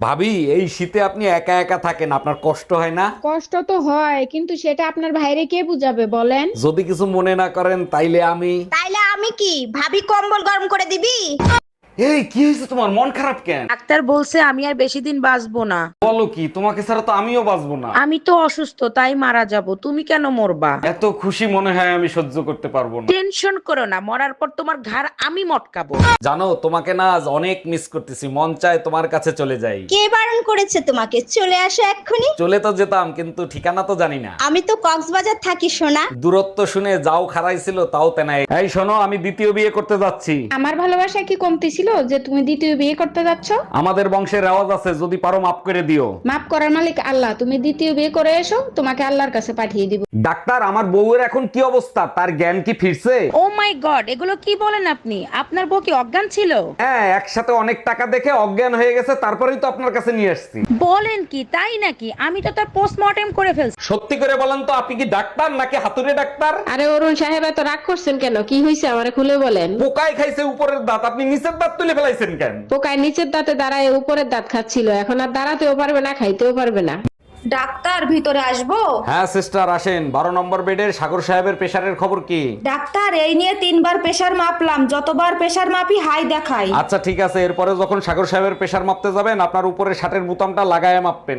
ভাবি এই শীতে আপনি একা একা থাকেন আপনার কষ্ট হয় না? কষ্ট তো হয় কিন্তু সেটা আপনার ভাইরে কে বুঝাবে বলেন? যদি কিছু মনে না করেন তাইলে আমি তাইলে আমি কি? ভাবি কম্বল গরম করে দিবি? এই কি হয়েছে তোমার? মন খারাপ কেন? ডাক্তার বলছে আমি আর বেশি দিন বাঁচবো না। বলো কি তোমাকে ছাড়া তো আমিও বাঁচবো না। আমি তো অসুস্থ তাই মারা যাব। তুমি কেন মরবা? এত খুশি মনে হয় আমি সহ্য করতে পারব না। টেনশন করো না মরার পর তোমার ঘাড় আমি মটকাবো। জানো তোমাকে না আজ অনেক মিস করতেছি মন চায় তোমার কাছে চলে যাই। কে বারণ করেছে তোমাকে? চলে আসো এক্ষুনি। চলে তো যেতাম কিন্তু ঠিকানা তো জানি না। আমি তো কক্সবাজার থাকি সোনা। দূরত্ব শুনে যাও খারাইছিল তাও তেনাই এই শোনো আমি দ্বিতীয় বিয়ে করতে যাচ্ছি। আমার ভালোবাসা কি কমতি ছিল? যে তুমি দ্বিতীয় বিয়ে করতে যাচ্ছ? আমাদের বংশের রেওয়াজ আছে যদি পারো মাফ করে দিও। মাফ করার মালিক আল্লাহ। তুমি দ্বিতীয় বিয়ে করে এসো তোমাকে আল্লাহর কাছে পাঠিয়ে দিব। ডাক্তার আমার বউয়ের এখন কি অবস্থা? তার জ্ঞান কি ফিরছে? ও মাই গড এগুলো কি বলেন আপনি? আপনার বউ কি অজ্ঞান ছিল? হ্যাঁ একসাথে অনেক টাকা দেখে অজ্ঞান হয়ে গেছে তারপরেই তো আপনার কাছে নিয়ে আসছি। বলেন কি তাই নাকি? আমি তো তার পোস্টমর্টেম করে ফেলছি। সত্যি করে বলেন তো আপনি কি ডাক্তার নাকি হাতুড়ে ডাক্তার? আরে অরুণ সাহেব এত রাগ করছেন কেন? কি হয়েছে আমারে খুলে বলেন? পোকায় খাইছে উপরের দাঁত আপনি নিচের দাঁত তুলে ফেলাইছেন কেন? পোকায় নিচের দাঁতে দাঁড়ায় উপরের দাঁত খাচ্ছিল। এখন আর দাঁড়াতেও পারবে না খাইতেও পারবে না। ডাক্তার ভিতরে আসব? হ্যাঁ সিস্টার আসেন। বারো নম্বর বেডের সাগর সাহেবের প্রেশারের খবর কি? ডাক্তার এই নিয়ে তিনবার প্রেসার মাপলাম। যতবার প্রেসার মাপি হাই দেখাই। আচ্ছা ঠিক আছে। এরপরে যখন সাগর সাহেবের প্রেশার মাপতে যাবেন আপনার উপরে শার্টের বোতামটা লাগায় মাপবেন।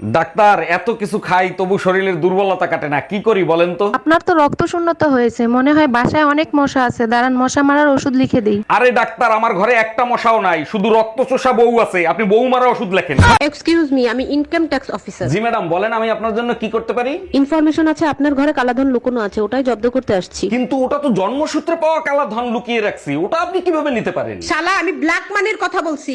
ডাক্তার এত কিছু খাই তবু শরীরের দুর্বলতা কাটে না। কি করি বলেন তো? আপনার তো রক্ত শূন্যতা হয়েছে। মনে হয় বাসায় অনেক মশা আছে। দাঁড়ান মশা মারার ওষুধ লিখে দিই। আরে ডাক্তার আমার ঘরে একটা মশাও নাই। শুধু রক্ত চোষা বউ আছে। আপনি বউ মারা ওষুধ লেখেন। এক্সকিউজ মি আমি income tax officer ji madam বলেন আমি আপনার জন্য কি করতে পারি? ইনফরমেশন আছে আপনার ঘরে কালাধন লুকোনো আছে ওটাই জব্দ করতে আসছি। কিন্তু ওটা তো জন্মসূত্রে পাওয়া কালা ধন লুকিয়ে রাখছি। ওটা আপনি কীভাবে নিতে পারেন? শালা আমি ব্ল্যাক মানির কথা বলছি।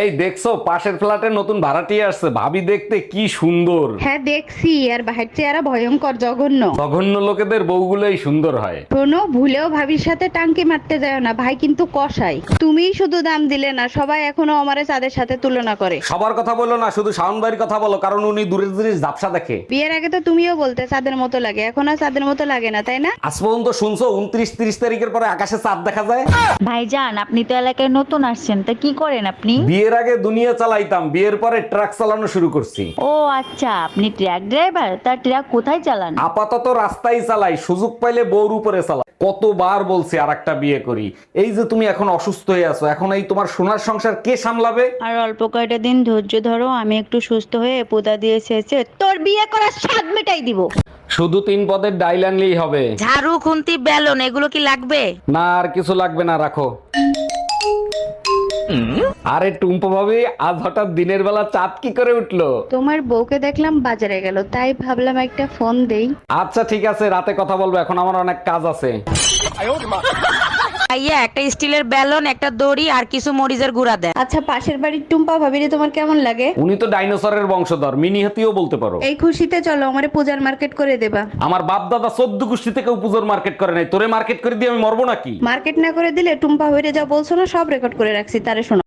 এই দেখছ পাশের ফ্ল্যাটে নতুন ভাড়াটিয়ে আসছে। ভাবি দেখতে কি সুন্দর। হ্যাঁ দেখছি আর বাহির চেহারা ভয়ঙ্কর জঘন্য। জঘন্য লোকেদের বউগুলোই সুন্দর হয়। শোনো ভুলেও ভাবির সাথে টাঙ্কি মারতে যায় না ভাই কিন্তু কষাই তুমিই শুধু দাম দিলে না সবাই এখনও আমারে চাঁদের সাথে তুলনা করে। সবার কথা বলো না শুধু শাওন ভাইয়ের কথা বলো কারণ উনি দূরের জিনিস ঝাপসা দেখে। বিয়ের আগে তো তুমিও বলতে চাঁদের মতো লাগে এখন আর চাঁদের মতো লাগে না তাই না? আজ পর্যন্ত শুনছো উনত্রিশ তিরিশ তারিখের পরে আকাশে চাঁদ দেখা যায়? ভাইজান আপনি তো এলাকায় নতুন আসছেন তা কি করেন আপনি? বিয়ের আগে দুনিয়া চালাইতাম বিয়ের পরে ট্রাক চালানো শুরু করছি। ও আচ্ছা আপনি ট্রাক ড্রাইভার তা ট্রাক কোথায় চালান? আপাতত রাস্তায় চালাই সুযোগ পাইলে বউর উপরে চালাই। কতবার বলছি আর একটা বিয়ে করি। এই যে তুমি এখন অসুস্থ হয়ে আছো এখন এই তোমার সোনার সংসার কে সামলাবে? আর অল্প কয়টা দিন ধৈর্য ধরো আমি একটু সুস্থ হয়ে পোদা দিয়ে শেষে তোর বিয়ে করার স্বাদ মেটাই দিব। শুধু তিন পদের ডাইল আনলেই হবে। ঝাড়ু খুন্তি বেলন এগুলো কি লাগবে? না আর কিছু লাগবে না রাখো। আরে টুম্পা ভাবি আজ হঠাৎ দিনের বেলা চাঁদ কি করে উঠল? তোমার বউকে দেখলাম বাজারে গেল তাই ভাবলাম একটা ফোন দেই। আচ্ছা ঠিক আছে রাতে কথা বলব এখন আমার অনেক কাজ আছে। ভাইয়া একটা স্টিলের ব্যালন একটা দড়ি আর কিছু মরিচের গুঁড়া দেয় আচ্ছা পাশের বাড়ির টুম্পা ভাবিরে তোমার কেমন লাগে? উনি তো ডাইনোসরের বংশধর মিনি হাতিও বলতে পারো। এই খুশিতে চলো আমারে পূজার মার্কেট করে দেবা। আমার বাপ দাদা চোদ্দ গোষ্ঠী থেকে পূজার মার্কেট করে নাই। তোরে মার্কেট করে দিয়ে আমি মরবো নাকি? মার্কেট না করে দিলে টুম্পা ভাবিরে যা বলছো না সব রেকর্ড করে রাখছি। তারে শোনো।